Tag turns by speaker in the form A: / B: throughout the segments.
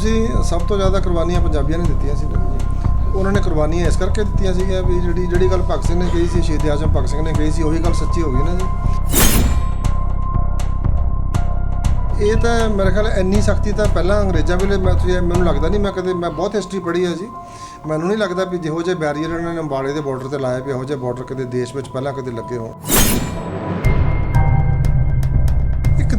A: ਤੁਸੀਂ ਸਭ ਤੋਂ ਜ਼ਿਆਦਾ ਕੁਰਬਾਨੀਆਂ ਪੰਜਾਬੀਆਂ ਨੇ ਦਿੱਤੀਆਂ ਸੀ ਨਾ ਉਹਨਾਂ ਨੇ ਕੁਰਬਾਨੀਆਂ ਇਸ ਕਰਕੇ ਦਿੱਤੀਆਂ ਸੀਗੀਆਂ ਵੀ ਜਿਹੜੀ ਜਿਹੜੀ ਗੱਲ ਭਗਤ ਸਿੰਘ ਨੇ ਕਹੀ ਸੀ, ਸ਼ਹੀਦ ਆਜ਼ਮ ਭਗਤ ਸਿੰਘ ਨੇ ਕਹੀ ਸੀ, ਉਹੀ ਗੱਲ ਸੱਚੀ ਹੋ ਗਈ ਨਾ ਜੀ। ਇਹ ਤਾਂ ਮੇਰੇ ਖਿਆਲ ਇੰਨੀ ਸਖਤੀ ਤਾਂ ਪਹਿਲਾਂ ਅੰਗਰੇਜ਼ਾਂ ਵੇਲੇ ਮੈਂ ਤੁਸੀਂ ਮੈਨੂੰ ਲੱਗਦਾ ਨਹੀਂ, ਮੈਂ ਕਦੇ ਮੈਂ ਬਹੁਤ ਹਿਸਟਰੀ ਪੜ੍ਹੀ ਹੈ ਜੀ। ਮੈਨੂੰ ਨਹੀਂ ਲੱਗਦਾ ਵੀ ਜਿਹੋ ਜਿਹੇ ਬੈਰੀਅਰ ਇਹਨਾਂ ਨੇ ਅੰਬਾਲੇ ਦੇ ਬਾਰਡਰ ਤੇ ਲਾਏ ਪਏ ਇਹੋ ਜਿਹੇ ਬਾਰਡਰ ਕਦੇ ਦੇਸ਼ ਵਿੱਚ ਪਹਿਲਾਂ ਕਦੇ ਲੱਗੇ ਹੋਣ।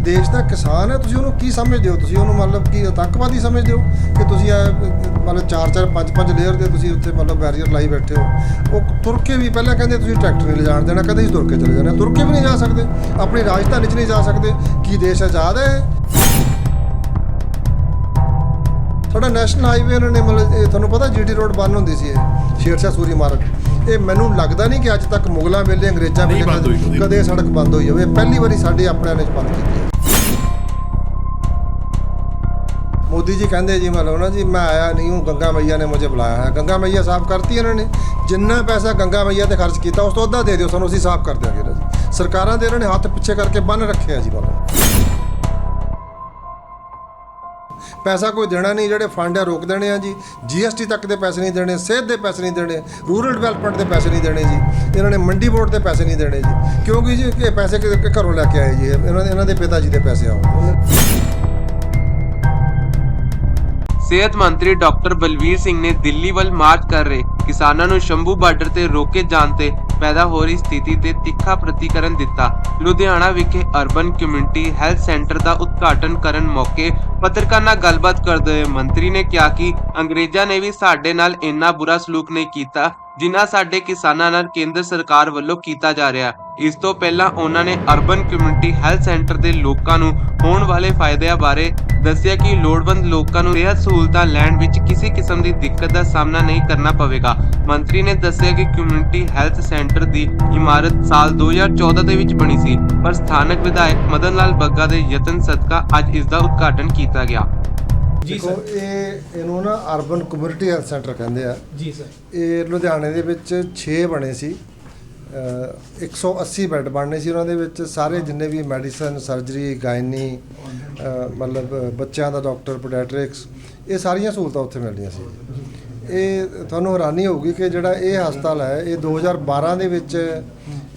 A: ਦੇਸ਼ ਦਾ ਕਿਸਾਨ ਹੈ ਤੁਸੀਂ ਉਹਨੂੰ ਕੀ ਸਮਝਦੇ ਹੋ? ਤੁਸੀਂ ਉਹਨੂੰ ਮਤਲਬ ਕੀ ਆਤੰਕਵਾਦੀ ਸਮਝਦੇ ਹੋ ਕਿ ਤੁਸੀਂ ਇਹ ਮਤਲਬ ਚਾਰ ਚਾਰ ਪੰਜ ਪੰਜ ਲੇਅਰ ਦੇ ਤੁਸੀਂ ਉੱਥੇ ਮਤਲਬ ਬੈਰੀਅਰ ਲਾਈ ਬੈਠੇ ਹੋ? ਉਹ ਤੁਰ ਕੇ ਵੀ ਪਹਿਲਾਂ ਕਹਿੰਦੇ ਤੁਸੀਂ ਟਰੈਕਟਰ ਨਹੀਂ ਲਿਜਾਣ ਦੇਣਾ ਕਦੇ ਹੀ ਤੁਰ ਕੇ ਚਲੇ ਜਾਣਾ। ਤੁਰ ਕੇ ਵੀ ਨਹੀਂ ਜਾ ਸਕਦੇ। ਆਪਣੀ ਰਾਜਧਾਨੀ 'ਚ ਨਹੀਂ ਜਾ ਸਕਦੇ। ਕੀ ਦੇਸ਼ ਆਜ਼ਾਦ ਹੈ? ਸਾਡਾ ਨੈਸ਼ਨਲ ਹਾਈਵੇ ਉਹਨਾਂ ਨੇ ਮਤਲਬ ਇਹ ਤੁਹਾਨੂੰ ਪਤਾ ਜੀਟੀ ਰੋਡ ਬੰਦ ਹੁੰਦੀ ਸੀ ਇਹ ਸ਼ੇਰਸ਼ਾਹ ਸੂਰੀ ਮਾਰਗ। ਇਹ ਮੈਨੂੰ ਲੱਗਦਾ ਨਹੀਂ ਕਿ ਅੱਜ ਤੱਕ ਮੁਗਲਾਂ ਵੇਲੇ ਅੰਗਰੇਜ਼ਾਂ ਵੇਲੇ
B: ਕਦੇ।
A: ਸੜਕ ਬੰਦ ਹੋਈ ਹੋਵੇ। ਪਹਿਲੀ ਵਾਰੀ ਸਾਡੇ ਆਪਣਿਆਂ ਨੇ ਬੰਦ ਕੀਤੀ ਹੈ ਮੋਦੀ ਜੀ ਕਹਿੰਦੇ ਜੀ ਮਤਲਬ ਨਾ ਜੀ, ਮੈਂ ਆਇਆ ਨਹੀਂ ਹੂੰ ਗੰਗਾ ਮਈਆ ਨੇ ਮੁਝੇ ਬੁਲਾਇਆ ਹੈ। ਗੰਗਾ ਮਈਆ ਸਾਫ਼ ਕਰਤੀ ਇਹਨਾਂ ਨੇ। ਜਿੰਨਾ ਪੈਸਾ ਗੰਗਾ ਮਈਆ ਤੇ ਖਰਚ ਕੀਤਾ, ਉਸ ਤੋਂ ਅੱਧਾ ਦੇ ਦਿਓ, ਸਾਨੂੰ ਅਸੀਂ ਸਾਫ਼ ਕਰ ਦਿਆਂਗੇ ਨਾ ਜੀ ਸਰਕਾਰਾਂ ਦੇ ਇਹਨਾਂ ਨੇ ਹੱਥ ਪਿੱਛੇ ਕਰਕੇ ਬੰਨ ਰੱਖਿਆ ਜੀ ਮਤਲਬ ਪੈਸਾ ਕੋਈ ਦੇਣਾ ਨਹੀਂ, ਜਿਹੜੇ ਫੰਡ ਆ ਰੋਕ ਦੇਣੇ ਆ ਜੀ। ਜੀਐਸਟੀ ਤੱਕ ਦੇ ਪੈਸੇ ਨਹੀਂ ਦੇਣੇ, ਸਿਹਤ ਦੇ ਪੈਸੇ ਨਹੀਂ ਦੇਣੇ, ਰੂਰਲ ਡਿਵੈਲਪਮੈਂਟ ਦੇ ਪੈਸੇ ਨਹੀਂ ਦੇਣੇ ਜੀ। ਇਹਨਾਂ ਨੇ ਮੰਡੀ ਬੋਰਡ ਦੇ ਪੈਸੇ ਨਹੀਂ ਦੇਣੇ ਜੀ। ਕਿਉਂਕਿ ਜੀ, ਇਹ ਪੈਸੇ ਘਰੋਂ ਲੈ ਕੇ ਆਏ ਜੀ। ਇਹਨਾਂ ਦੇ ਇਹਨਾਂ ਦੇ ਪਿਤਾ ਜੀ ਦੇ ਪੈਸੇ ਆ ਉਹ
C: ਸਿਹਤ ਮੰਤਰੀ ਡਾਕਟਰ ਬਲਵੀਰ ਸਿੰਘ ਨੇ ਦਿੱਲੀ ਵੱਲ ਮਾਰਚ ਕਰ ਰਹੇ ਕਿਸਾਨਾਂ ਨੂੰ ਸ਼ੰਭੂ ਬਾਰਡਰ ਤੇ ਰੋਕੇ ਜਾਣ ਤੇ ਪੈਦਾ ਹੋ ਰਹੀ ਸਥਿਤੀ ਤੇ ਤਿੱਖਾ ਪ੍ਰਤੀਕਰਨ ਦਿੱਤਾ। ਲੁਧਿਆਣਾ ਵਿਖੇ ਅਰਬਨ ਕਮਿਊਨਿਟੀ ਹੈਲਥ ਸੈਂਟਰ ਦਾ ਉਦਘਾਟਨ ਕਰਨ ਮੌਕੇ ਪੱਤਰਕਾਰ ਨਾਲ ਗੱਲਬਾਤ ਕਰਦੇ ਹੋਏ ਮੰਤਰੀ ਨੇ ਕਿਹਾ ਕਿ ਅੰਗਰੇਜ਼ਾਂ ਨੇ ਵੀ ਸਾਡੇ ਨਾਲ ਇੰਨਾ ਬੁਰਾ ਸਲੂਕ ਨਹੀਂ ਕੀਤਾ। ਜਿੰਨਾ ਸਾਡੇ ਕਿਸਾਨਾਂ ਨਾਲ ਕੇਂਦਰ ਸਰਕਾਰ ਵੱਲੋਂ ਕੀਤਾ ਜਾ ਰਿਹਾ ਇਸ ਤੋਂ ਪਹਿਲਾਂ ਉਹਨਾਂ ਨੇ ਅਰਬਨ ਕਮਿਊਨਿਟੀ ਹੈਲਥ ਸੈਂਟਰ ਦੇ ਲੋਕਾਂ ਨੂੰ ਹੋਣ ਵਾਲੇ ਫਾਇਦਿਆਂ ਬਾਰੇ ਦੱਸਿਆ ਕਿ ਲੋੜਵੰਦ ਲੋਕਾਂ ਨੂੰ ਸਿਹਤ ਸਹੂਲਤਾਂ ਲੈਣ ਵਿੱਚ ਕਿਸੇ ਕਿਸਮ ਦੀ ਦਿੱਕਤ ਦਾ ਸਾਹਮਣਾ ਨਹੀਂ ਕਰਨਾ ਪਵੇਗਾ। ਮੰਤਰੀ ਨੇ ਦੱਸਿਆ ਕਿ ਕਮਿਊਨਿਟੀ ਹੈਲਥ ਸੈਂਟਰ ਦੀ ਇਮਾਰਤ ਸਾਲ 2014 ਦੇ ਵਿੱਚ ਬਣੀ ਸੀ, ਪਰ ਸਥਾਨਕ ਵਿਧਾਇਕ ਮਦਨ ਲਾਲ ਬੱਗਾ ਦੇ ਯਤਨ ਸਦਕਾ ਅੱਜ ਇਸ ਦਾ ਉਦਘਾਟਨ ਕੀਤਾ ਗਿਆ।
D: ਜੀ ਸਰ।
A: ਇਹ ਇਹਨੂੰ ਨਾ ਅਰਬਨ ਕਮਿਊਨਿਟੀ ਹੈਲਥ ਸੈਂਟਰ ਕਹਿੰਦੇ ਆ।
D: ਜੀ ਸਰ।
A: ਇਹ ਲੁਧਿਆਣੇ ਦੇ ਵਿੱਚ 6 ਬਣੇ ਸੀ। ਅ, 180 ਬੈੱਡ ਬਣਨੇ ਸੀ ਉਹਨਾਂ ਦੇ ਵਿੱਚ। ਸਾਰੇ ਜਿੰਨੇ ਵੀ ਮੈਡੀਸਨ ਸਰਜਰੀ ਗਾਇਨੀ ਮਤਲਬ ਬੱਚਿਆਂ ਦਾ ਡਾਕਟਰ ਪੋਡੈਟ੍ਰਿਕਸ ਇਹ ਸਾਰੀਆਂ ਸਹੂਲਤਾਂ ਉੱਥੇ ਮਿਲਦੀਆਂ ਸੀ। ਇਹ ਤੁਹਾਨੂੰ ਹੈਰਾਨੀ ਹੋਊਗੀ ਕਿ ਜਿਹੜਾ ਇਹ ਹਸਪਤਾਲ ਹੈ ਇਹ 2012 ਦੇ ਵਿੱਚ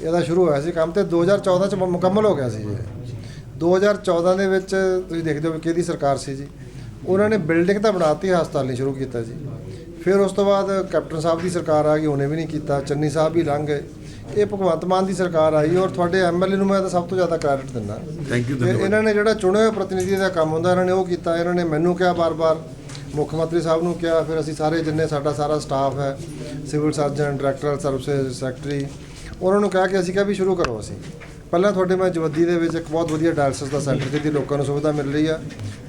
A: ਇਹਦਾ ਸ਼ੁਰੂ ਹੋਇਆ ਸੀ ਕੰਮ ਤੇ 2014 ਚ ਮੁਕੰਮਲ ਹੋ ਗਿਆ ਸੀ ਇਹ। 2014 ਦੇ ਵਿੱਚ ਤੁਸੀਂ ਦੇਖਦੇ ਹੋ ਕਿ ਕਿਹਦੀ ਸਰਕਾਰ ਸੀ ਜੀ। ਉਹਨਾਂ ਨੇ ਬਿਲਡਿੰਗ ਤਾਂ ਬਣਾਤੀ ਹਸਪਤਾਲ ਨਹੀਂ ਸ਼ੁਰੂ ਕੀਤਾ ਜੀ। ਫਿਰ ਉਸ ਤੋਂ ਬਾਅਦ ਕੈਪਟਨ ਸਾਹਿਬ ਦੀ ਸਰਕਾਰ ਆ ਗਈ ਉਹਨੇ ਵੀ ਨਹੀਂ ਕੀਤਾ ਚੰਨੀ ਸਾਹਿਬ ਵੀ ਲੰਘ ਗਏ। ਇਹ ਭਗਵੰਤ ਮਾਨ ਦੀ ਸਰਕਾਰ ਆਈ ਔਰ ਤੁਹਾਡੇ ਐਮਐਲਏ ਨੂੰ ਮੈਂ ਤਾਂ ਸਭ ਤੋਂ ਜ਼ਿਆਦਾ ਕ੍ਰੈਡਿਟ ਦਿੰਦਾ।
B: ਥੈਂਕ ਯੂ ਧੰਨਵਾਦ।
A: ਇਹਨਾਂ ਨੇ ਜਿਹੜਾ ਚੁਣੇ ਹੋਏ ਪ੍ਰਤੀਨਿਧੀ ਦਾ ਕੰਮ ਹੁੰਦਾ ਇਹਨਾਂ ਨੇ ਉਹ ਕੀਤਾ ਇਹਨਾਂ ਨੇ ਮੈਨੂੰ ਕਿਹਾ ਬਾਰ-ਬਾਰ ਮੁੱਖ ਮੰਤਰੀ ਸਾਹਿਬ ਨੂੰ ਕਿਹਾ ਫਿਰ ਅਸੀਂ ਸਾਰੇ ਜਿੰਨੇ ਸਾਡਾ ਸਾਰਾ ਸਟਾਫ ਹੈ civil surgeon director service secretary ਉਹਨਾਂ ਨੂੰ ਕਿਹਾ ਕਿ ਅਸੀਂ ਕਿਹਾ ਵੀ ਸ਼ੁਰੂ ਕਰੋ ਅਸੀਂ। ਪਹਿਲਾਂ ਤੁਹਾਡੇ ਮੈਂ ਜਵੱਦੀ ਦੇ ਵਿੱਚ ਇੱਕ ਬਹੁਤ ਵਧੀਆ ਡਾਇਲਸਿਸ ਦਾ ਸੈਂਟਰ ਜਿਹਦੀ ਲੋਕਾਂ ਨੂੰ ਸੁਵਿਧਾ ਮਿਲ ਰਹੀ ਆ।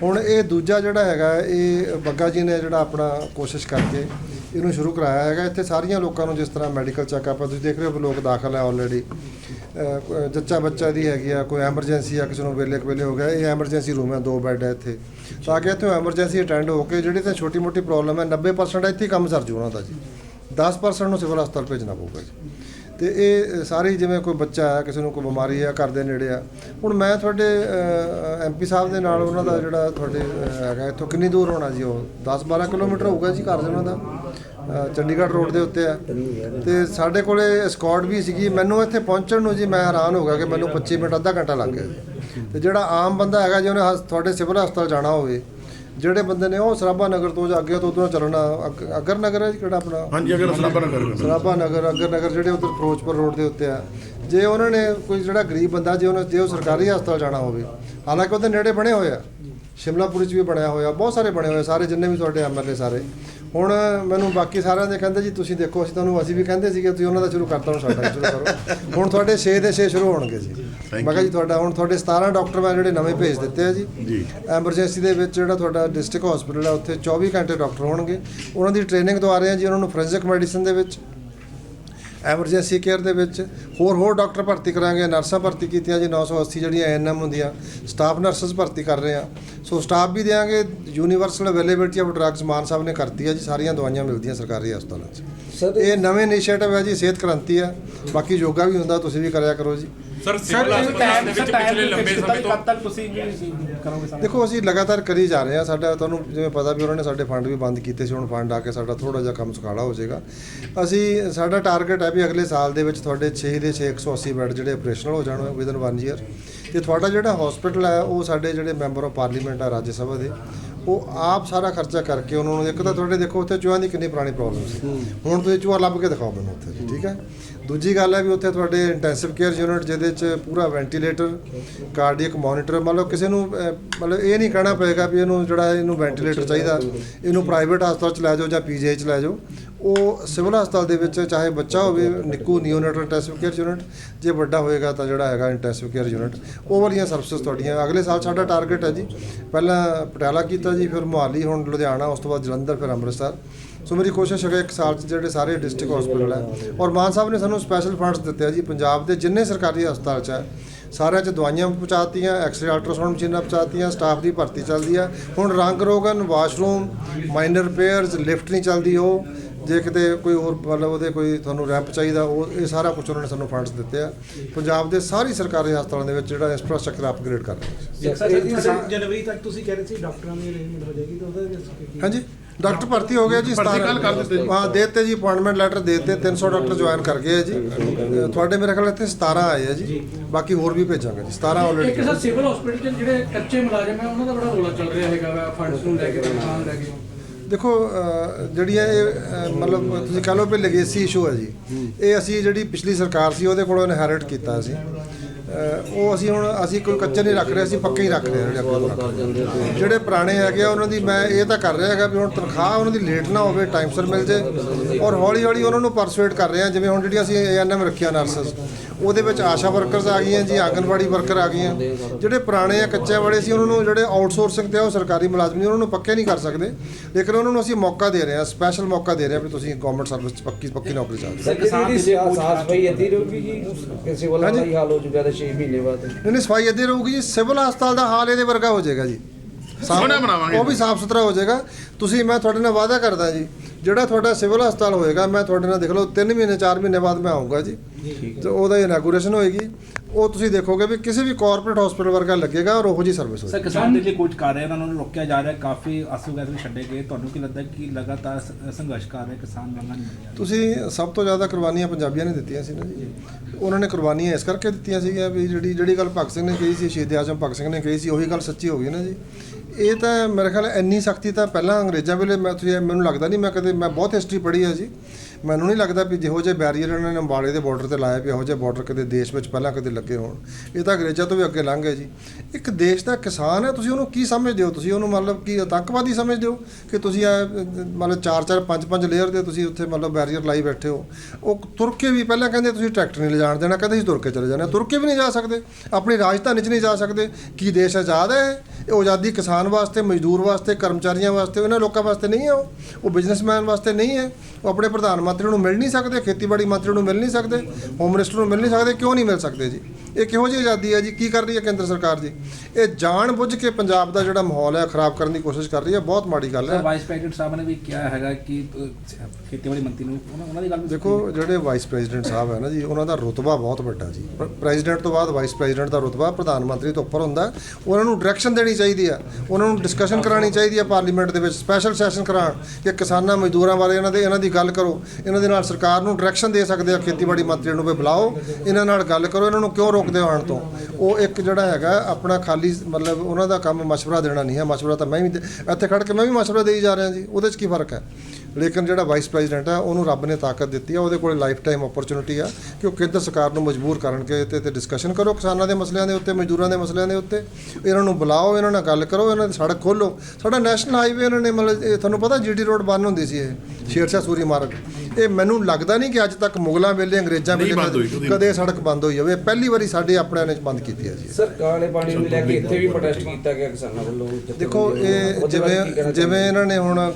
A: ਹੁਣ ਇਹ ਦੂਜਾ ਜਿਹੜਾ ਹੈਗਾ, ਇਹ ਬੱਗਾ ਜੀ ਨੇ ਜਿਹੜਾ ਆਪਣਾ ਕੋਸ਼ਿਸ਼ ਕਰਕੇ ਇਹਨੂੰ ਸ਼ੁਰੂ ਕਰਾਇਆ ਹੈਗਾ। ਇੱਥੇ ਸਾਰੀਆਂ ਲੋਕਾਂ ਨੂੰ ਜਿਸ ਤਰ੍ਹਾਂ ਮੈਡੀਕਲ ਚੈੱਕਅਪ ਆ ਤੁਸੀਂ ਦੇਖ ਰਹੇ ਹੋ ਵੀ ਲੋਕ ਦਾਖਲ ਹੈ ਆਲਰੇਡੀ ਜੱਚਾ ਬੱਚਾ ਦੀ ਹੈਗੀ ਆ, ਕੋਈ ਐਮਰਜੈਂਸੀ ਆ, ਕਿਸੇ ਨੂੰ ਵੇਲੇ ਕੁ ਵੇਲੇ ਹੋ ਗਿਆ, ਇਹ ਐਮਰਜੈਂਸੀ ਰੂਮ ਹੈ, ਦੋ ਬੈੱਡ ਹੈ ਇੱਥੇ। ਤਾਂ ਕਿ ਇੱਥੇ ਐਮਰਜੈਂਸੀ ਅਟੈਂਡ ਹੋ ਕੇ ਜਿਹੜੀ ਤਾਂ ਛੋਟੀ ਮੋਟੀ ਪ੍ਰੋਬਲਮ ਹੈ 90% ਇੱਥੇ ਹੀ ਕੰਮ ਸਰ ਜੂ ਉਹਨਾਂ ਦਾ ਜੀ। 10% ਨੂੰ ਸਿਵਲ ਹਸਪਤਾਲ ਭੇਜਣਾ ਪਊਗਾ ਜੀ। ਤੇ ਇਹ ਸਾਰੀ ਜਿਵੇਂ ਕੋਈ ਬੱਚਾ ਹੈ, ਕਿਸੇ ਨੂੰ ਕੋਈ ਬਿਮਾਰੀ ਆ ਘਰ ਦੇ ਨੇੜੇ ਆ, ਹੁਣ ਮੈਂ ਤੁਹਾਡੇ ਐਮਪੀ ਸਾਹਿਬ ਦੇ ਨਾਲ ਉਹਨਾਂ ਦਾ ਜਿਹੜਾ ਤੁਹਾਡੇ ਹੈਗਾ ਇੱਥੋਂ ਕਿੰਨੀ ਦੂਰ ਹੋਣਾ ਜੀ ਉਹ 10 12 ਕਿਲੋਮੀਟਰ ਹੋਊਗਾ ਜੀ ਘਰ ਦੇ ਉਹਨਾਂ ਦਾ ਚੰਡੀਗੜ੍ਹ ਰੋਡ ਦੇ ਉੱਤੇ ਆ ਤੇ ਸਾਡੇ ਕੋਲੇ ਸਕਾਡ ਵੀ ਸੀਗੀ, ਮੈਨੂੰ ਇੱਥੇ ਪਹੁੰਚਣ ਨੂੰ ਜੀ ਮੈਂ ਹੈਰਾਨ ਹੋ ਗਿਆ ਕਿ ਮੈਨੂੰ 25 ਮਿੰਟ, ਅੱਧਾ ਘੰਟਾ ਲੱਗ ਗਿਆ ਜੀ। ਤੇ ਜਿਹੜਾ ਆਮ ਬੰਦਾ ਹੈਗਾ ਜੀ, ਉਹਨੇ ਹਸ- ਤੁਹਾਡੇ ਸਿਵਲ ਹਸਪਤਾਲ ਜਾਣਾ ਹੋਵੇ ਜਿਹੜੇ ਬੰਦੇ ਨੇ ਉਹ ਸਰਾਭਾ ਨਗਰ ਤੋਂ ਜਾਂ ਅੱਗੇ ਤੋਂ ਉਧਰੋਂ ਚੱਲਣਾ ਅਗ- ਅਗਰ ਨਗਰ ਹੈ ਜੀ ਕਿਹੜਾ ਆਪਣਾ?
B: ਹਾਂਜੀ ਅਗਰ ਸਲਾਬਾ ਨਾ ਕਰੋ
A: ਸਰਾਭਾ ਨਗਰ ਅਗਰ ਨਗਰ ਜਿਹੜੇ ਉਧਰ ਫਿਰੋਜ਼ਪੁਰ ਰੋਡ ਦੇ ਉੱਤੇ ਆ। ਜੇ ਉਹਨਾਂ ਨੇ ਕੋਈ ਜਿਹੜਾ ਗਰੀਬ ਬੰਦਾ ਜੇ ਉਹਨੇ ਜੇ ਉਹ ਸਰਕਾਰੀ ਹਸਪਤਾਲ ਜਾਣਾ ਹੋਵੇ ਹਾਲਾਂਕਿ ਉਹਦੇ ਨੇੜੇ ਬਣੇ ਹੋਏ ਆ। ਸ਼ਿਮਲਾਪੁਰ 'ਚ ਵੀ ਬਣਿਆ ਹੋਇਆ ਬਹੁਤ ਸਾਰੇ ਬਣੇ ਹੋਏ ਆ, ਸਾਰੇ ਜਿੰਨੇ ਵੀ ਤੁਹਾਡੇ ਐਮਐਲਏ ਸਾਰੇ। ਹੁਣ ਮੈਨੂੰ ਬਾਕੀ ਸਾਰਿਆਂ ਦੇ ਕਹਿੰਦੇ ਜੀ ਤੁਸੀਂ ਦੇਖੋ ਅਸੀਂ ਤੁਹਾਨੂੰ ਅਸੀਂ ਵੀ ਕਹਿੰਦੇ ਸੀਗੇ ਤੁਸੀਂ ਉਹਨਾਂ ਦਾ ਸ਼ੁਰੂ ਕਰਤਾ ਹੁਣ ਸਾਡਾ ਸ਼ੁਰੂ ਕਰੋ। ਹੁਣ ਤੁਹਾਡੇ 6 ਦੇ 6 ਸ਼ੁਰੂ ਹੋਣਗੇ ਜੀ। ਮੈਂ ਕਿਹਾ ਜੀ ਤੁਹਾਡਾ ਹੁਣ ਤੁਹਾਡੇ 17 ਡਾਕਟਰ ਮੈਂ ਜਿਹੜੇ ਨਵੇਂ ਭੇਜ ਦਿੱਤੇ ਆ ਜੀ।
B: ਜੀ।
A: ਐਮਰਜੈਂਸੀ ਦੇ ਵਿੱਚ ਜਿਹੜਾ ਤੁਹਾਡਾ ਡਿਸਟ੍ਰਿਕਟ ਹਸਪੀਟਲ ਹੈ ਉੱਥੇ 24 ਘੰਟੇ ਡਾਕਟਰ ਹੋਣਗੇ। ਉਹਨਾਂ ਦੀ ਟ੍ਰੇਨਿੰਗ ਦਵਾ ਰਹੇ ਆ ਜੀ ਉਹਨਾਂ ਨੂੰ ਫੋਰੈਂਸਿਕ ਮੈਡੀਸਨ ਦੇ ਵਿੱਚ ਐਮਰਜੈਂਸੀ ਕੇਅਰ ਦੇ ਵਿੱਚ ਹੋਰ ਹੋਰ ਡਾਕਟਰ ਭਰਤੀ ਕਰਾਂਗੇ ਨਰਸਾਂ ਭਰਤੀ ਕੀਤੀਆਂ ਜੀ 980 ਜਿਹੜੀਆਂ ਐਐਨਐਮ ਹੁੰਦੀਆਂ ਸਟਾਫ ਨਰਸਸ ਭਰਤੀ ਕਰ ਰਹੇ ਆ। ਸੋ ਸਟਾਫ ਵੀ ਦੇਾਂਗੇ universal availability of drugs Mann ਸਾਹਿਬ ਨੇ ਕਰਤੀ ਹੈ ਜੀ ਸਾਰੀਆਂ ਦਵਾਈਆਂ ਮਿਲਦੀਆਂ ਸਰਕਾਰੀ ਹਸਪਤਾਲਾਂ 'ਚ।
B: ਸਰ
A: ਇਹ ਨਵੇਂ ਇਨੀਸ਼ੀਏਟਿਵ ਹੈ ਜੀ ਸਿਹਤ ਕ੍ਰਾਂਤੀ ਹੈ ਬਾਕੀ ਯੋਗਾ ਵੀ ਹੁੰਦਾ ਤੁਸੀਂ ਵੀ ਕਰਿਆ ਕਰੋ ਜੀ।
D: ਸਰ
E: ਸਰ
D: ਸਿਵਲ ਹਸਪਤਾਲ ਦੇ ਵਿੱਚ ਪਿਛਲੇ ਲੰਬੇ ਸਮੇਂ ਤੋਂ
E: ਕਦ ਤੱਕ ਤੁਸੀਂ ਕਰੋਗੇ ਸਾਨੂੰ
A: ਦੇਖੋ, ਅਸੀਂ ਲਗਾਤਾਰ ਕਰੀ ਜਾ ਰਹੇ ਹਾਂ। ਸਾਡਾ ਤੁਹਾਨੂੰ ਜਿਵੇਂ ਪਤਾ ਵੀ ਉਹਨਾਂ ਨੇ ਸਾਡੇ ਫੰਡ ਵੀ ਬੰਦ ਕੀਤੇ ਸੀ। ਹੁਣ ਫੰਡ ਆ ਕੇ ਸਾਡਾ ਥੋੜਾ ਜਿਹਾ ਕੰਮ ਸੁਖਾਲਾ ਹੋ ਜਾਏਗਾ। ਅਸੀਂ, ਸਾਡਾ ਟਾਰਗੇਟ ਹੈ ਵੀ ਅਗਲੇ ਸਾਲ ਦੇ ਵਿੱਚ ਤੁਹਾਡੇ 6 ਦੇ 6 180 ਬੈੱਡ ਜਿਹੜੇ ਆਪਰੇਸ਼ਨਲ ਹੋ ਜਾਣ ਵਿਦਨ 1 ਈਅਰ ਤੇ ਤੁਹਾਡਾ ਜਿਹੜਾ ਹਸਪੀਟਲ ਹੈ, ਉਹ ਸਾਡੇ ਜਿਹੜੇ ਮੈਂਬਰ ਆਫ ਪਾਰਲੀਮੈਂਟ ਆ, ਰਾਜ ਸਭਾ ਦੇ। ਉਹ ਆਪ ਸਾਰਾ ਖਰਚਾ ਕਰਕੇ ਉਹਨਾਂ ਨੂੰ ਇੱਕ ਤਾਂ ਤੁਹਾਡੇ ਦੇਖੋ ਉੱਥੇ ਚੂਹਿਆਂ ਦੀ ਕਿੰਨੀ ਪੁਰਾਣੀ ਪ੍ਰੋਬਲਮ ਸੀ। ਹੁਣ ਤੁਸੀਂ ਚੂਹਾ ਲੱਭ ਕੇ ਦਿਖਾਓ ਮੈਨੂੰ ਉੱਥੇ ਠੀਕ ਹੈ? ਦੂਜੀ ਗੱਲ ਹੈ ਵੀ ਉੱਥੇ ਤੁਹਾਡੇ ਇੰਟੈਂਸਿਵ ਕੇਅਰ ਯੂਨਿਟ ਜਿਹਦੇ 'ਚ ਪੂਰਾ ਵੈਂਟੀਲੇਟਰ ਕਾਰਡੀਅਕ ਮੋਨੀਟਰ ਮੰਨ ਲਓ ਕਿਸੇ ਨੂੰ ਮਤਲਬ ਇਹ ਨਹੀਂ ਕਹਿਣਾ ਪਏਗਾ ਵੀ ਇਹਨੂੰ ਜਿਹੜਾ ਇਹਨੂੰ ਵੈਂਟੀਲੇਟਰ ਚਾਹੀਦਾ ਇਹਨੂੰ ਪ੍ਰਾਈਵੇਟ ਹਸਪਤਾਲ 'ਚ ਲੈ ਜਾਓ ਜਾਂ ਪੀਜੀਆਈ 'ਚ ਲੈ ਜਾਓ। ਉਹ ਸਿਵਲ ਹਸਪਤਾਲ ਦੇ ਵਿੱਚ ਚਾਹੇ ਬੱਚਾ ਹੋਵੇ, NICU neonatal intensive care unit ਜੇ ਵੱਡਾ ਹੋਏਗਾ ਤਾਂ ਜਿਹੜਾ ਹੈਗਾ ਇੰਟੈਂਸਿਵ ਕੇਅਰ ਯੂਨਿਟ ਉਹ ਵਾਲੀਆਂ ਸਰਵਿਸਿਜ਼ ਤੁਹਾਡੀਆਂ। ਅਗਲੇ ਸਾਲ ਸਾਡਾ ਟਾਰਗੇਟ ਹੈ ਜੀ। ਪਹਿਲਾਂ ਪਟਿਆਲਾ ਕੀਤਾ ਜੀ, ਫਿਰ ਮੁਹਾਲੀ, ਹੁਣ ਲੁਧਿਆਣਾ, ਉਸ ਤੋਂ ਬਾਅਦ ਜਲੰਧਰ, ਫਿਰ ਅੰਮ੍ਰਿਤਸਰ। ਸੋ ਮੇਰੀ ਕੋਸ਼ਿਸ਼ ਹੈ ਇੱਕ ਸਾਲ 'ਚ ਜਿਹੜੇ ਸਾਰੇ ਡਿਸਟ੍ਰਿਕਟ ਹਸਪੀਟਲ ਹੈ। ਔਰ ਮਾਨ ਸਾਹਿਬ ਨੇ ਸਾਨੂੰ ਸਪੈਸ਼ਲ ਫੰਡਸ ਦਿੱਤੇ ਆ ਜੀ। ਪੰਜਾਬ ਦੇ ਜਿੰਨੇ ਸਰਕਾਰੀ ਹਸਪਤਾਲ 'ਚ ਹੈ, ਸਾਰਿਆਂ 'ਚ ਦਵਾਈਆਂ ਪਹੁੰਚਾਤੀਆਂ ਐਕਸਰੇ ਅਲਟਰਾਸਾਊਂਡ ਮਸ਼ੀਨਾਂ ਪਹੁੰਚਾਤੀਆਂ ਸਟਾਫ ਦੀ ਭਰਤੀ ਚੱਲਦੀ ਆ। ਹੁਣ ਰੰਗ ਰੋਗਨ ਵਾਸ਼ਰੂਮ ਮਾਈਨਰ ਰਿਪੇਅਰਸ ਲਿਫਟ ਨਹੀਂ ਚੱਲਦੀ ਉਹ। ਜੇ ਕਿਤੇ ਕੋਈ ਹੋਰ ਮਤਲਬ ਉਹਦੇ ਕੋਈ ਤੁਹਾਨੂੰ ਰੈਂਪ ਚਾਹੀਦਾ ਉਹ ਇਹ ਸਾਰਾ ਕੁਝ ਉਹਨਾਂ ਨੇ ਸਾਨੂੰ ਫੰਡਸ ਦਿੱਤੇ ਆ। ਪੰਜਾਬ ਦੇ ਸਾਰੀ ਸਰਕਾਰੀ ਹਸਪਤਾਲਾਂ ਦੇ ਵਿੱਚ ਜਿਹੜਾ ਇੰਫਰਾਸਟ੍ਰਕਚਰ ਅਪਗ੍ਰੇਡ ਕਰ ਰਹੇ
B: ਸਾ-
E: ਜਨਵਰੀ ਤੱਕ ਤੁਸੀਂ ਕਹਿ ਰਹੇ ਸੀ ਡਾਕਟਰਾਂ ਦੀ ਅਰੇਂਜਮੈਂਟ ਹੋ ਜਾਏਗੀ ਤਾਂ ਉਹਦੇ
A: ਹਾਂਜੀ ਡਾਕਟਰ ਭਰਤੀ ਹੋ ਗਿਆ ਜੀ
D: ਭਰਤੀ ਕੱਲ੍ਹ ਕਰ ਦਿੱਤੇ। ਜੀ।
A: ਹਾਂ ਦੇਤੇ ਜੀ ਅਪਾਇੰਟਮੈਂਟ ਲੈਟਰ ਦੇਤੇ 300 ਡਾਕਟਰ ਜੁਆਇਨ ਕਰ ਗਏ ਆ ਜੀ। ਤੁਹਾਡੇ ਮੇਰੇ ਖਿਆਲ ਇੱਥੇ 17 ਆਏ ਆ ਜੀ। ਬਾਕੀ ਹੋਰ ਵੀ ਭੇਜਾਂਗੇ ਜੀ 17
F: ਇੱਕ
A: ਆਲਰੇਡੀ
F: ਸਰ ਸਿਵਲ ਹਸਪੀਟਲ 'ਚ ਜਿਹੜੇ ਕੱਚੇ ਮੁਲਾਜ਼ਮ ਹੈ ਉਹਨਾਂ ਦਾ ਬੜਾ ਰੋਲਾ ਚੱਲ ਰਿਹਾ ਹੈਗਾ ਵਾ ਫੰਡਸ ਨੂੰ ਲੈ ਕੇ ਨੂੰ ਲੈ ਕੇ।
A: ਦੇਖੋ ਜਿਹੜੀ ਹੈ ਇਹ ਮਤਲਬ ਤੁਸੀਂ ਕਹ ਲਓ ਵੀ ਲੈਗੇਸੀ ਇਸ਼ੂ ਹੈ ਜੀ। ਇਹ ਅਸੀਂ ਜਿਹੜੀ ਪਿਛਲੀ ਸਰਕਾਰ ਸੀ ਉਹਦੇ ਕੋਲੋਂ ਇਨਹੈਰਿਟ ਕੀਤਾ ਸੀ। ਉਹ ਅਸੀਂ ਹੁਣ ਅਸੀਂ ਕੋਈ ਕੱਚੇ ਨਹੀਂ ਰੱਖ ਰਹੇ ਅਸੀਂ ਪੱਕੇ ਹੀ ਰੱਖ ਰਹੇ ਹਾਂ ਜਿਹੜੇ ਅੱਗੇ ਹਾਂ। ਜਿਹੜੇ ਪੁਰਾਣੇ ਹੈਗੇ ਆ ਉਹਨਾਂ ਦੀ ਮੈਂ ਇਹ ਤਾਂ ਕਰ ਰਿਹਾ ਹੈਗਾ ਵੀ ਹੁਣ ਤਨਖਾਹ ਉਹਨਾਂ ਦੀ ਲੇਟ ਨਾ ਹੋਵੇ ਟਾਈਮ ਸਿਰ ਮਿਲ ਜੇ। ਔਰ ਹੌਲੀ ਹੌਲੀ ਉਹਨਾਂ ਨੂੰ ਪਰਸੂਏਟ ਕਰ ਰਹੇ ਹਾਂ ਜਿਵੇਂ ਹੁਣ ਜਿਹੜੀਆਂ ਅਸੀਂ ਏਐਨਐਮ ਰੱਖਿਆ ਨਰਸਸ ਉਹਦੇ ਵਿੱਚ ਆਸ਼ਾ ਵਰਕਰਸ ਆ ਗਈਆਂ ਜੀ ਆਂਗਨਵਾੜੀ ਵਰਕਰ ਆ ਗਈਆਂ। ਜਿਹੜੇ ਪੁਰਾਣੇ ਆ ਕੱਚੇ ਵਾਲੇ ਸੀ ਉਹਨਾਂ ਨੂੰ ਜਿਹੜੇ ਆਊਟਸੋਰਸਿੰਗ ਤੇ ਆ ਉਹ ਸਰਕਾਰੀ ਮੁਲਾਜ਼ਮ ਨਹੀਂ ਉਹਨਾਂ ਨੂੰ ਪੱਕੇ ਨਹੀਂ ਕਰ ਸਕਦੇ। ਲੇਕਿਨ ਉਹਨਾਂ ਨੂੰ ਅਸੀਂ ਮੌਕਾ ਦੇ ਰਹੇ ਹਾਂ ਸਪੈਸ਼ਲ ਮੌਕਾ ਦੇ ਰਹੇ ਹਾਂ ਵੀ ਤੁਸੀਂ ਗਵਰਨਮੈਂਟ ਸਰਵਿਸ 'ਚ ਪੱਕੀ ਪੱਕੀ ਨੌਕਰੀ ਚਾਹੀਦੀ
B: ਸਰ ਕਿਸਾਨ ਦੀ ਸਾਸ ਪਈ ਇੱਦੀ ਰਹੂਗੀ ਜੀ? ਕਿਸੇ ਵੱਲ। ਦਾ ਹੀ ਹਾਲ ਹੋ ਚੁੱਕਿਆ ਤੇ 6 ਮਹੀਨੇ ਬਾਅਦ।
A: ਨਹੀਂ ਨਹੀਂ ਸਫ਼ਾਈ ਇੱਦਾਂ ਰਹੂਗੀ ਜੀ ਸਿਵਲ ਹਸਪਤਾਲ ਦਾ ਹਾਲ ਇਹਦੇ ਵਰਗਾ ਹੋ ਜਾਏਗਾ ਜੀ। ਸਾਫ਼-
D: ਸੋਹਣਾ ਬਣਾਵਾਂਗੇ।
A: ਉਹ ਵੀ ਸਾਫ਼ ਸੁਥਰਾ ਹੋ ਜਾਏਗਾ। ਤੁਸੀਂ ਮੈਂ ਤੁਹਾਡੇ ਨਾਲ ਵਾਅਦਾ ਕਰਦਾ ਜੀ ਜਿਹੜਾ ਤੁਹਾਡਾ ਸਿਵਲ ਹਸਪਤਾਲ ਹੋਏਗਾ ਮੈਂ ਤੁਹਾਡੇ ਨਾਲ ਦੇਖ ਲਓ 3 ਮਹੀਨੇ 4 ਮਹੀਨੇ ਬਾਅਦ ਮੈਂ ਆਉਂਗਾ ਜੀ। ਤੇ ਉਹਦਾ ਇਨਾਗੂਰੇਸ਼ਨ ਹੋਏਗੀ। ਉਹ ਤੁਸੀਂ ਦੇਖੋਗੇ ਵੀ ਕਿਸੇ ਵੀ ਕਾਰਪੋਰੇਟ ਹਸਪੀਟਲ ਵਰਗਾ ਲੱਗੇਗਾ ਔਰ ਉਹੋ ਜੀ ਸਰਵਿਸ ਹੋਏਗੀ।
E: ਸਰ ਕਿਸਾਨ ਦੇ ਲਈ ਕੁਝ ਕਰ ਰਹੇ ਉਹਨਾਂ ਨੂੰ ਰੋਕਿਆ ਜਾ ਰਿਹਾ ਕਾਫੀ ਆਸੂ ਗੈਸ ਵੀ ਛੱਡੇ ਗਏ। ਤੁਹਾਨੂੰ ਕੀ ਲੱਗਦਾ ਕਿ ਲਗਾਤਾਰ ਸੰਘਰਸ਼ ਕਰ ਰਹੇ ਕਿਸਾਨ ਮੰਗਾਂ ਨਹੀਂ
A: ਤੁਸੀਂ ਸਭ ਤੋਂ ਜ਼ਿਆਦਾ ਕੁਰਬਾਨੀਆਂ ਪੰਜਾਬੀਆਂ ਨੇ ਦਿੱਤੀਆਂ ਸੀ ਨਾ ਜੀ। ਉਹਨਾਂ ਨੇ ਕੁਰਬਾਨੀਆਂ ਇਸ ਕਰਕੇ ਦਿੱਤੀਆਂ ਸੀਗੀਆਂ ਵੀ ਜਿਹੜੀ ਜਿਹੜੀ ਗੱਲ ਭਗਤ ਸਿੰਘ ਨੇ ਕਹੀ ਸੀ ਸ਼ਹੀਦ ਆਜ਼ਮ ਭਗਤ ਸਿੰਘ ਨੇ ਕਹੀ ਸੀ ਉਹੀ ਗੱਲ ਸੱਚੀ ਹੋ ਗਈ ਨਾ ਜੀ। ਇਹ ਤਾਂ ਮੇਰੇ ਖਿਆਲ ਇੰਨੀ ਸਖਤੀ ਤਾਂ ਪਹਿਲਾਂ ਅੰਗਰੇਜ਼ਾਂ ਵੇਲੇ ਮੈਂ ਤੁਸੀਂ ਮੈਨੂੰ ਲੱਗਦਾ ਨਹੀਂ ਮੈਂ ਕਦੇ ਮੈਂ ਬਹੁਤ ਹਿਸਟਰੀ ਪੜ੍ਹੀ ਹੈ ਜੀ। ਮੈਨੂੰ ਨਹੀਂ ਲੱਗਦਾ ਵੀ ਜਿਹੋ ਜਿਹੇ ਬੈਰੀਅਰ ਇਹਨਾਂ ਨੇ ਅੰਬਾਲੇ ਦੇ ਬਾਰਡਰ ਤੇ ਲਾਏ ਵੀ ਇਹੋ ਜਿਹੇ ਬਾਰਡਰ ਕਦੇ ਦੇਸ਼ ਵਿੱਚ ਪਹਿਲਾਂ ਕਦੇ ਲੱਗੇ ਹੋਣ। ਇਹ ਤਾਂ ਅੰਗਰੇਜ਼ਾਂ ਤੋਂ ਵੀ ਅੱਗੇ ਲੰਘ ਗਏ ਜੀ। ਇੱਕ ਦੇਸ਼ ਦਾ ਕਿਸਾਨ ਹੈ, ਤੁਸੀਂ ਉਹਨੂੰ ਕੀ ਸਮਝਦੇ ਹੋ? ਤੁਸੀਂ ਉਹਨੂੰ ਮਤਲਬ ਕੀ ਆਤੰਕਵਾਦੀ ਸਮਝਦੇ ਹੋ? ਕਿ ਤੁਸੀਂ ਮਤਲਬ ਚਾਰ ਚਾਰ, ਪੰਜ ਪੰਜ ਲੇਅਰ ਦੇ ਤੁਸੀਂ ਉੱਥੇ ਮਤਲਬ ਬੈਰੀਅਰ ਲਾਈ ਬੈਠੇ ਹੋ? ਉਹ ਤੁਰ ਕੇ ਵੀ ਪਹਿਲਾਂ ਕਹਿੰਦੇ ਤੁਸੀਂ ਟਰੈਕਟਰ ਨਹੀਂ ਲਿਜਾਣ ਦੇਣਾ, ਕਹਿੰਦੇ ਅਸੀਂ ਤੁਰ ਕੇ ਚਲੇ ਜਾਣਾ ਤੁਰ ਕੇ ਵੀ ਨਹੀਂ ਜਾ ਸਕਦੇ। ਆਪਣੀ ਰਾਜਧਾਨੀ 'ਚ ਨਹੀਂ ਜਾ ਸਕਦੇ। ਕੀ ਦੇਸ਼ ਆਜ਼ਾਦ ਹੈ ਇਹ? ਆਜ਼ਾਦੀ ਕਿਸਾਨ ਵਾਸਤੇ, ਮਜ਼ਦੂਰ ਵਾਸਤੇ, ਕਰਮਚਾਰੀਆਂ ਵਾਸਤੇ, ਉਹਨਾਂ ਲੋਕਾਂ ਵਾਸਤੇ ਨਹੀਂ ਹੈ ਉਹ ਉਹ ਬਿਜ਼ਨਸਮੈਨ ਵਾਸਤੇ ਨਹੀਂ ਹੈ ਉਹ ਆਪਣੇ ਪ੍ਰਧਾਨ ਮੰਤਰੀ ਨੂੰ ਮਿਲ ਨਹੀਂ ਸਕਦੇ, ਖੇਤੀਬਾੜੀ ਮੰਤਰੀ ਨੂੰ ਮਿਲ ਨਹੀਂ ਸਕਦੇ ਹੋਮ ਮਿਨਿਸਟਰ ਨੂੰ ਮਿਲ ਨਹੀਂ ਸਕਦੇ, ਕਿਉਂ ਨਹੀਂ ਮਿਲ ਸਕਦੇ ਜੀ ਇਹ ਕਿਹੋ ਜਿਹੀ ਆਜ਼ਾਦੀ ਹੈ ਜੀ? ਕੀ ਕਰ ਰਹੀ ਹੈ ਕੇਂਦਰ ਸਰਕਾਰ ਜੀ? ਇਹ ਜਾਣ ਬੁੱਝ ਕੇ ਪੰਜਾਬ ਦਾ ਜਿਹੜਾ ਮਾਹੌਲ ਹੈ ਖਰਾਬ ਕਰਨ ਦੀ ਕੋਸ਼ਿਸ਼ ਕਰ ਰਹੀ ਹੈ ਬਹੁਤ ਮਾੜੀ ਗੱਲ ਹੈ।
E: ਵਾਈਸ ਪ੍ਰੈਜ਼ੀਡੈਂਟ ਸਾਹਿਬ ਨੇ ਵੀ ਕਿਹਾ ਹੈਗਾ ਕਿ ਖੇਤੀਬਾੜੀ ਮੰਤਰੀ ਨੂੰ ਉਹਨਾਂ ਦੀ ਗੱਲ
A: ਦੇਖੋ ਜਿਹੜੇ ਵਾਈਸ ਪ੍ਰੈਜ਼ੀਡੈਂਟ ਸਾਹਿਬ ਹੈ ਨਾ ਜੀ ਉਹਨਾਂ ਦਾ ਰੁਤਬਾ ਬਹੁਤ ਵੱਡਾ ਜੀ। ਪ੍ਰੈਜ਼ੀਡੈਂਟ ਤੋਂ ਬਾਅਦ ਵਾਈਸ ਪ੍ਰੈਜ਼ੀਡੈਂਟ ਦਾ ਰੁਤਬਾ ਪ੍ਰਧਾਨ ਮੰਤਰੀ ਤੋਂ ਉੱਪਰ ਹੁੰਦਾ। ਉਹਨਾਂ ਨੂੰ ਡਾਇਰੈਕਸ਼ਨ ਦੇਣੀ ਚਾਹੀਦੀ ਆ ਉਹਨਾਂ ਨੂੰ ਡਿਸਕਸ਼ਨ ਕਰਾਉਣੀ ਚਾਹੀਦੀ ਆ ਪਾਰਲੀਮੈਂਟ ਦੇ ਵਿੱਚ ਸਪੈਸ਼ਲ ਸੈਸ਼ਨ ਕਰਾਉਣ ਕਿ ਕਿਸਾਨਾਂ ਮਜ਼ਦੂਰਾਂ ਬਾਰੇ ਇਹਨਾਂ ਦੇ ਇਹਨਾਂ ਦੀ ਗੱਲ ਕਰੋ। ਇਹਨਾਂ ਦੇ ਨਾਲ ਸਰਕਾਰ ਨੂੰ ਡਾਇਰੈਕਸ਼ਨ ਦੇ ਸਕਦੇ ਆ ਖੇਤੀਬਾੜੀ ਮੰਤਰੀ ਨੂੰ ਵੀ ਬੁਲਾਓ। ਇਹਨਾਂ ਨਾਲ ਗੱਲ ਕਰੋ। ਇਹਨਾਂ ਨੂੰ ਕਿਉਂ ਰੋਕਦੇ ਹੋ ਆਉਣ ਤੋਂ। ਉਹ ਇੱਕ ਜਿਹੜਾ ਹੈਗਾ, ਆਪਣਾ ਖਾਲੀ ਮਤਲਬ ਉਹਨਾਂ ਦਾ ਕੰਮ ਮਸ਼ਵਰਾ ਦੇਣਾ ਨਹੀਂ ਹੈ। ਮਸ਼ਵਰਾ ਤਾਂ ਮੈਂ ਵੀ ਦੇ- ਇੱਥੇ ਖੜ ਕੇ ਮੈਂ ਵੀ ਮਸ਼ਵਰਾ ਦੇਈ ਜਾ ਰਿਹਾ ਜੀ। ਉਹਦੇ 'ਚ ਕੀ ਫ਼ਰਕ ਹੈ? ਲੇਕਿਨ ਜਿਹੜਾ ਵਾਈਸ ਪ੍ਰੈਜ਼ੀਡੈਂਟ ਹੈ ਉਹਨੂੰ ਰੱਬ ਨੇ ਤਾਕਤ ਦਿੱਤੀ ਹੈ ਉਹਦੇ ਕੋਲ ਲਾਈਫ ਟਾਈਮ ਓਪਰਚੁਨਿਟੀ ਆ ਕਿ ਉਹ ਕੇਂਦਰ ਸਰਕਾਰ ਨੂੰ ਮਜਬੂਰ ਕਰਨ ਕਿ ਤੇ ਤੇ ਡਿਸਕਸ਼ਨ ਕਰੋ ਕਿਸਾਨਾਂ ਦੇ ਮਸਲਿਆਂ ਦੇ ਉੱਤੇ ਮਜ਼ਦੂਰਾਂ ਦੇ ਮਸਲਿਆਂ ਦੇ ਉੱਤੇ। ਇਹਨਾਂ ਨੂੰ ਬੁਲਾਓ ਇਹਨਾਂ ਨਾਲ ਗੱਲ ਕਰੋ ਇਹਨਾਂ ਦੀ ਸੜਕ ਖੋਲੋ। ਸਾਡਾ ਨੈਸ਼ਨਲ ਹਾਈਵੇ ਇਹਨਾਂ ਨੇ ਮਤਲਬ ਇਹ ਤੁਹਾਨੂੰ ਪਤਾ ਜੀਟੀ ਰੋਡ ਬੰਦ ਹੁੰਦੀ ਸੀ ਇਹ ਸ਼ੇਰਸ਼ਾਹ ਸੂਰੀ ਮਾਰਗ। ਇਹ ਮੈਨੂੰ ਲੱਗਦਾ ਨਹੀਂ ਕਿ ਅੱਜ ਤੱਕ ਮੁਗਲਾਂ ਵੇਲੇ ਅੰਗਰੇਜ਼ਾਂ ਵੇਲੇ ਕਦੇ- ਸੜਕ ਬੰਦ ਹੋਈ ਹੋਵੇ। ਪਹਿਲੀ ਵਾਰੀ ਸਾਡੇ ਆਪਣਿਆਂ ਨੇ ਬੰਦ ਕੀਤੀ ਹੈ ਜੀ।
B: ਸਰ ਕਾਲੇ ਪਾਣੀ ਨੂੰ ਲੈ ਕੇ ਇੱਥੇ ਵੀ ਪ੍ਰੋਟੈਸਟ ਕੀਤਾ ਗਿਆ ਕਿਸਾਨਾਂ ਵੱਲੋਂ।
A: ਦੇਖੋ ਇਹ ਜਿਵੇਂ ਜਿਵੇਂ ਇਹਨਾਂ ਨੇ ਹੁਣ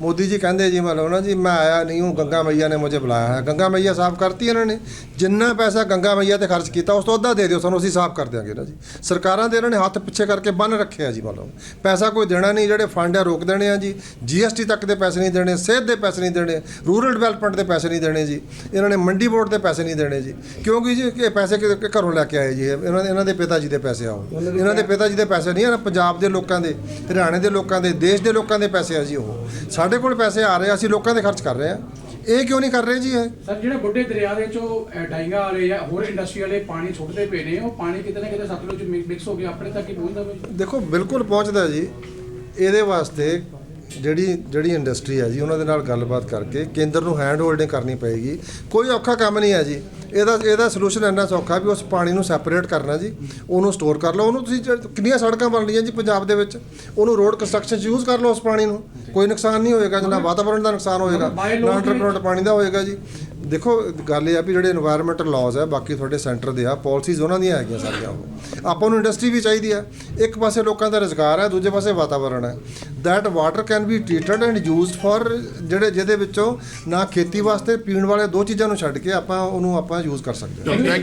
A: ਮੋਦੀ ਜੀ ਕਹਿੰਦੇ ਜੀ ਮਤਲਬ ਨਾ ਜੀ ਮੈਂ ਆਇਆ ਨਹੀਂ ਹੂੰ ਗੰਗਾ ਮਈਆ ਨੇ ਮੁਝੇ ਬੁਲਾਇਆ ਹੈ ਗੰਗਾ ਮਈਆ ਸਾਫ਼ ਕਰਤੀ ਇਹਨਾਂ ਨੇ। ਜਿੰਨਾ ਪੈਸਾ ਗੰਗਾ ਮਈਆ ਤੇ ਖਰਚ ਕੀਤਾ, ਉਸ ਤੋਂ ਅੱਧਾ ਦੇ ਦਿਓ ਸਾਨੂੰ, ਅਸੀਂ ਸਾਫ਼ ਕਰ ਦਿਆਂਗੇ ਨਾ ਜੀ। ਸਰਕਾਰਾਂ ਦੇ ਇਹਨਾਂ ਨੇ ਹੱਥ ਪਿੱਛੇ ਕਰਕੇ ਬੰਨ ਰੱਖਿਆ ਜੀ ਮਤਲਬ। ਪੈਸਾ ਕੋਈ ਦੇਣਾ ਨਹੀਂ, ਜਿਹੜੇ ਫੰਡ ਆ ਰੋਕ ਦੇਣੇ ਆ ਜੀ। ਜੀਐਸਟੀ ਤੱਕ ਦੇ ਪੈਸੇ ਨਹੀਂ ਦੇਣੇ, ਸਿਹਤ ਦੇ ਪੈਸੇ ਨਹੀਂ ਦੇਣੇ, ਰੂਰਲ ਡਿਵੈਲਪਮੈਂਟ ਦੇ ਪੈਸੇ ਨਹੀਂ ਦੇਣੇ ਜੀ। ਇਹਨਾਂ ਨੇ ਮੰਡੀ ਬੋਰਡ ਦੇ ਪੈਸੇ ਨਹੀਂ ਦੇਣੇ ਜੀ। ਕਿਉਂਕਿ ਜੀ ਇਹ ਪੈਸੇ ਕਿ ਘਰੋਂ ਲੈ ਕੇ ਆਏ ਜੀ। ਇਹਨਾਂ ਇਹਨਾਂ ਦੇ ਪਿਤਾ ਜੀ ਦੇ ਪੈਸੇ ਆਓ ਇਹਨਾਂ ਦੇ ਪਿਤਾ ਜੀ ਦੇ ਪੈਸੇ ਨਹੀਂ ਆ, ਪੰਜਾਬ ਦੇ ਲੋਕਾਂ ਦੇ, ਹਰਿਆਣੇ ਦੇ ਲੋਕਾਂ ਦੇ, ਦੇਸ਼ ਦੇ ਲੋਕਾਂ ਦੇ ਪੈਸੇ ਆ ਜੀ ਉਹ। ਸਾਡੇ ਕੋਲ ਪੈਸੇ ਆ ਰਹੇ ਆ ਅਸੀਂ ਲੋਕਾਂ ਦੇ ਖਰਚ ਕਰ ਰਹੇ ਆ। ਇਹ ਕਿਉਂ ਨਹੀਂ ਕਰ ਰਹੇ ਜੀ ਇਹ?
F: ਸਰ ਜਿਹੜੇ ਬੁੱਢੇ ਦਰਿਆ ਦੇ ਚੋਂ ਅਹ, ਡਾਈਆਂ ਆ ਰਹੇ ਆ ਹੋਰ ਇੰਡਸਟਰੀ ਵਾਲੇ ਪਾਣੀ ਛੁੱਟਦੇ ਪਏ ਨੇ ਉਹ ਪਾਣੀ ਕਿਤੇ ਨਾ ਕਿਤੇ ਸਤਲੁਜ ਮਿਕਸ ਹੋ ਕੇ ਆਪਣੇ ਤੱਕ ਹੀ ਪਹੁੰਚਦਾ ਵਾ ਜੀ।
A: ਦੇਖੋ ਬਿਲਕੁਲ ਪਹੁੰਚਦਾ ਜੀ। ਇਹਦੇ ਵਾਸਤੇ ਜਿਹੜੀ ਜਿਹੜੀ ਇੰਡਸਟਰੀ ਹੈ ਜੀ ਉਹਨਾਂ ਦੇ ਨਾਲ ਗੱਲਬਾਤ ਕਰਕੇ ਕੇਂਦਰ ਨੂੰ ਹੈਂਡ ਹੋਲਡਿੰਗ ਕਰਨੀ ਪਏਗੀ। ਕੋਈ ਔਖਾ ਕੰਮ ਨਹੀਂ ਹੈ ਜੀ। ਇਹਦਾ ਇਹਦਾ ਸੋਲੂਸ਼ਨ ਇੰਨਾ ਸੌਖਾ ਵੀ ਉਸ ਪਾਣੀ ਨੂੰ ਸੈਪਰੇਟ ਕਰਨਾ ਜੀ। ਉਹਨੂੰ ਸਟੋਰ ਕਰ ਲਓ। ਉਹਨੂੰ ਤੁਸੀਂ ਕਿੰਨੀਆਂ ਸੜਕਾਂ ਬਣ ਰਹੀਆਂ ਜੀ ਪੰਜਾਬ ਦੇ ਵਿੱਚ। ਉਹਨੂੰ ਰੋਡ ਕੰਸਟਰਕਸ਼ਨ 'ਚ ਯੂਜ਼ ਕਰ ਲਓ ਉਸ ਪਾਣੀ ਨੂੰ। ਕੋਈ ਨੁਕਸਾਨ ਨਹੀਂ ਹੋਏਗਾ। ਨਾ ਵਾਤਾਵਰਣ ਦਾ ਨੁਕਸਾਨ ਹੋਏਗਾ। ਨਾ ਅੰਡਰਗਰਾਉਂਡ ਪਾਣੀ ਦਾ ਹੋਏਗਾ ਜੀ। ਦੇਖੋ, ਗੱਲ ਇਹ ਆ ਵੀ ਜਿਹੜੇ এনवायरमेंटਲ ਲਾਜ਼ ਆ, ਬਾਕੀ ਤੁਹਾਡੇ ਸੈਂਟਰ ਦੇ ਆ ਪਾਲਿਸੀਜ਼ ਉਹਨਾਂ ਦੀਆਂ ਹੈਗੀਆਂ ਸਾਰੀਆਂ ਉਹ। ਆਪਾਂ ਨੂੰ ਇੰਡਸਟਰੀ ਵੀ ਚਾਹੀਦੀ ਆ। ਇੱਕ ਪਾਸੇ ਲੋਕਾਂ ਦਾ ਰੋਜ਼ਗਾਰ ਹੈ ਦੂਜੇ ਪਾਸੇ ਵਾਤਾਵਰਣ ਹੈ that water can be treated and used for ਜਿਹੜੇ, ਜਿਹਦੇ ਵਿੱਚੋਂ ਨਾ ਖੇਤੀ ਵਾਸਤੇ ਪੀਣ ਵਾਲੇ ਦੋ ਚੀਜ਼ਾਂ ਨੂੰ ਛੱਡ ਕੇ ਆਪਾਂ ਉਹਨੂੰ ਆਪਾਂ ਯੂਜ਼ ਕਰ ਸਕਦੇ ਹਾਂ।